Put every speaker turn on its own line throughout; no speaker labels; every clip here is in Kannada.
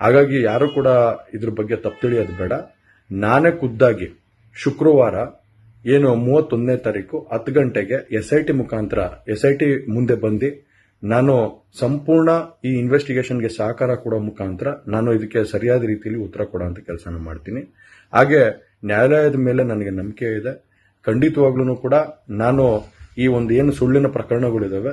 ಹಾಗಾಗಿ ಯಾರು ಕೂಡ ಇದ್ರ ಬಗ್ಗೆ ತಪ್ಪು ತಿಳಿಯೋದು ಬೇಡ. ನಾನೇ ಖುದ್ದಾಗಿ ಶುಕ್ರವಾರ ಏನು ಮೂವತ್ತೊಂದನೇ ತಾರೀಕು ಹತ್ತು ಗಂಟೆಗೆ ಎಸ್ ಐ ಟಿ ಮುಖಾಂತರ ಎಸ್ ಐ ಟಿ ಮುಂದೆ ಬಂದು ನಾನು ಸಂಪೂರ್ಣ ಈ ಇನ್ವೆಸ್ಟಿಗೇಷನ್ಗೆ ಸಹಕಾರ ಕೊಡೋ ಮುಖಾಂತರ ನಾನು ಇದಕ್ಕೆ ಸರಿಯಾದ ರೀತಿಯಲ್ಲಿ ಉತ್ತರ ಕೊಡೋಂಥ ಕೆಲಸನ ಮಾಡ್ತೀನಿ. ಹಾಗೆ ನ್ಯಾಯಾಲಯದ ಮೇಲೆ ನನಗೆ ನಂಬಿಕೆ ಇದೆ. ಖಂಡಿತವಾಗ್ಲೂ ಕೂಡ ನಾನು ಈ ಒಂದು ಏನು ಸುಳ್ಳಿನ ಪ್ರಕರಣಗಳಿದಾವೆ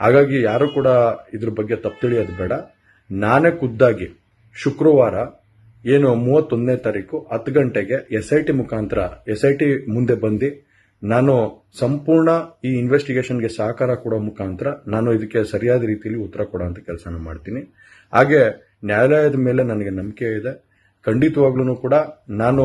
ಹಾಗಾಗಿ ಯಾರು ಕೂಡ ಇದ್ರ ಬಗ್ಗೆ ತಪ್ಪು ತಿಳಿಯೋದು ಬೇಡ. ನಾನೇ ಖುದ್ದಾಗಿ ಶುಕ್ರವಾರ ಏನು ಮೂವತ್ತೊಂದನೇ ತಾರೀಕು ಹತ್ತು ಗಂಟೆಗೆ ಎಸ್ ಐ ಟಿ ಮುಖಾಂತರ ಎಸ್ ಐ ಟಿ ಮುಂದೆ ಬಂದು ನಾನು ಸಂಪೂರ್ಣ ಈ ಇನ್ವೆಸ್ಟಿಗೇಷನ್ಗೆ ಸಹಕಾರ ಕೊಡೋ ಮುಖಾಂತರ ನಾನು ಇದಕ್ಕೆ ಸರಿಯಾದ ರೀತಿಯಲ್ಲಿ ಉತ್ತರ ಕೊಡೋಂಥ ಕೆಲಸನ ಮಾಡ್ತೀನಿ. ಹಾಗೆ ನ್ಯಾಯಾಲಯದ ಮೇಲೆ ನನಗೆ ನಂಬಿಕೆ ಇದೆ. ಖಂಡಿತವಾಗ್ಲೂ ಕೂಡ ನಾನು